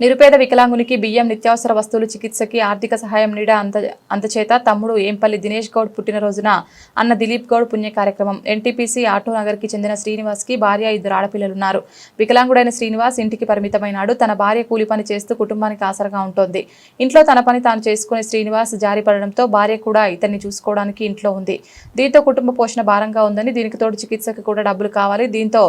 నిరుపేద వికలాంగునికి బియ్యం నిత్యావసర వస్తువులు చికిత్సకి ఆర్థిక సహాయం నీడ అంత అంతచేత తమ్ముడు ఏంపల్లి దినేష్ గౌడ్ పుట్టినరోజున అన్న దిలీప్ గౌడ్ పుణ్య కార్యక్రమం. ఎన్టీపీసీ ఆటో నగర్కి చెందిన శ్రీనివాస్కి భార్య ఇద్దరు ఆడపిల్లలున్నారు. వికలాంగుడైన శ్రీనివాస్ ఇంటికి పరిమితమైనాడు. తన భార్య కూలి పని చేస్తూ కుటుంబానికి ఆసరగా ఉంటోంది. ఇంట్లో తన పని తాను చేసుకునే శ్రీనివాస్ జారిపడడంతో భార్య కూడా ఇతన్ని చూసుకోవడానికి ఇంట్లో ఉంది. దీంతో కుటుంబ పోషణ భారంగా ఉందని దీనికి తోడు చికిత్సకు కూడా డబ్బులు కావాలి. దీంతో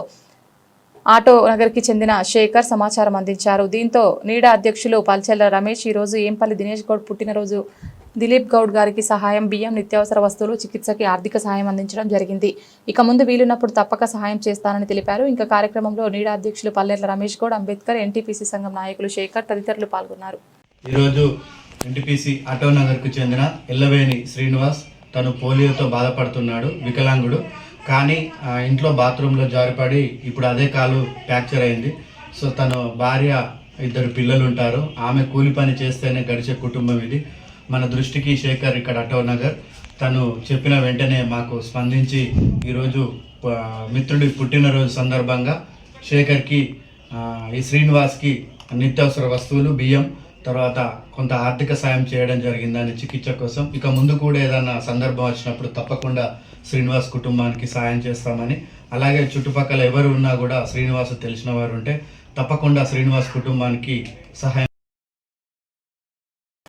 ఆటో నగర్కి చెందిన శేఖర్ సమాచారం అందించారు. దీంతో నీడా అధ్యక్షులు పల్చెల్ల రమేష్ ఈరోజు ఏంపల్లి దినేష్ గౌడ్ పుట్టినరోజు. దిలీప్ గౌడ్ గారికి సహాయం బియ్యం నిత్యావసర వస్తువులు చికిత్సకి ఆర్థిక సహాయం అందించడం జరిగింది. ఇక ముందు వీలున్నప్పుడు తప్పక సహాయం చేస్తానని తెలిపారు. ఇంకా కార్యక్రమంలో నీడా అధ్యక్షులు పల్లెర్ల రమేష్ గౌడ్ అంబేద్కర్ ఎన్టీపీసీ సంఘం నాయకులు శేఖర్ తదితరులు పాల్గొన్నారు. ఈరోజు ఎన్టీపీసీ ఆటో నగర్కు చెందిన ఎల్లవేణి శ్రీనివాస్ తను పోలియోతో బాధపడుతున్నాడు. వికలాంగుడు. కానీ ఇంట్లో బాత్రూంలో జారిపడి ఇప్పుడు అదే కాలు ఫ్రాక్చర్ అయింది. సో తను భార్య ఇద్దరు పిల్లలు ఉంటారు ఆమె కూలి పని చేస్తేనే గడిచే కుటుంబం ఇది. మన దృష్టికి శేఖర్ ఇక్కడ అటో నగర్. తను చెప్పిన వెంటనే మాకు స్పందించి ఈరోజు మిత్రుడి పుట్టినరోజు సందర్భంగా శేఖర్కి ఈ శ్రీనివాస్కి నిత్యావసర వస్తువులు బియ్యం తర్వాత కొంత ఆర్థిక సాయం చేయడం జరిగిందని చికిత్స కోసం ఇక ముందు కూడా ఏదైనా సందర్భం వచ్చినప్పుడు తప్పకుండా శ్రీనివాస్ కుటుంబానికి సాయం చేస్తామని అలాగే చుట్టుపక్కల ఎవరు ఉన్నా కూడా శ్రీనివాస్ తెలిసిన వారు ఉంటే తప్పకుండా శ్రీనివాస్ కుటుంబానికి సహాయం